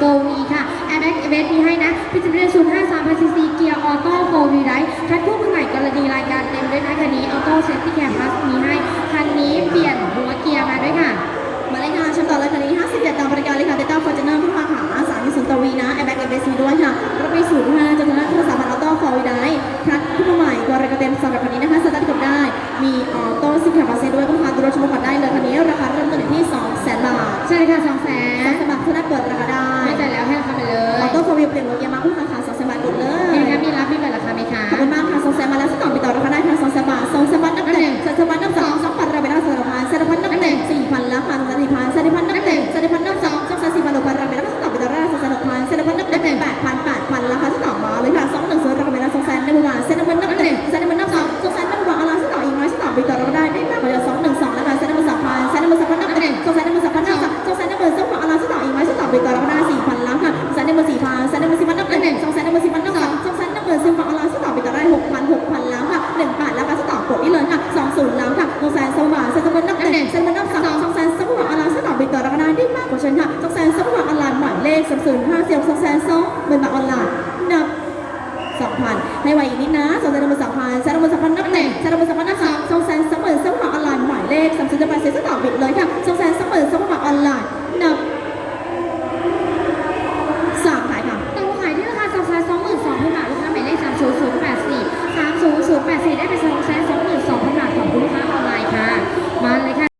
โฟวีค่ะแอดเอเวสมีให้นะพิจิตรศูนย์ห้สามพันซีซีเกียร์ออโต้โฟวีไรท์คันคู่มือใหม่กรณีรายการเต็มด้วยนะคันนี้ออโต้เซฟตี้แคมพัสมีให้คันนี้เปลี่ยนหัวเกียร์มาด้วยค่ะมาเลยงานชั้นต่อเลยคันนี้57ตามบริการเลยค่ะเดต้าฟอร์จูเนอร์ผู้มาขาสามีสุนตวีนะแอร์แบ็กเอเบซีด้วยค่ะรถไปสูงค่ะจำนวนเครื่องสามพัออโต้โฟวีไรท์คันคู่มือใหม่กรณีเต็มสำหรับคันนี้นะคะสตาร์ทกดได้ มีออโต้ซิกแคมพัสด้วยก็พาตัวรถชมก่อนได้เลยคันนี้ราคาเริ่มต้นอยู่ที่200,000บาทใช่ค่ะ200,000 อีกไหมสต่อไปต่อเราได้ได้มากกว่าสองหนึ่งสองแล้วค่ะสารพันสองพันสารพันสองพันนับหนึ่งสองแสนนับสองพันนับสองสองแสนนับสองพันอะไรสต่ออีกไหมสต่อไปต่อเราได้สี่พันละค่ะสารนับสี่พันสารนับสี่พันนับหนึ่งสองแสนนับสี่พันนับสองสองแสนนับสี่พันอะไรสต่อไปต่อได้หกพันหกพันแล้วค่ะหนึ่งบาทแล้วค่ะสต่อกดนี่เลยค่ะสองศูนย์แล้วค่ะสองแสนสองบาทสารพันนับหนึ่งสารพันนับสองสองแสนสองบาทอะไรสต่อไปต่อเราได้ได้มากกว่าฉันค่ะสองแสนสองบาทออนไลน์หมายเลขสามศูนย์ห้าเจ็ดสองแสนสองเป็นบาทออนไลน์นับสองพันให้ไวอีกนิดนะสองแสนหนึ่งสองพันแสนหนึ่งสองพันนับหนึ่งแสนหนึ่งสองพันนับสองสองแสนสองหมื่นสองพันออนไลน์หมายเลขสามสิบแปดเซ็นต์ต่อบิดเลยค่ะสอง แสนสองหมื่นสองพันออนไลน์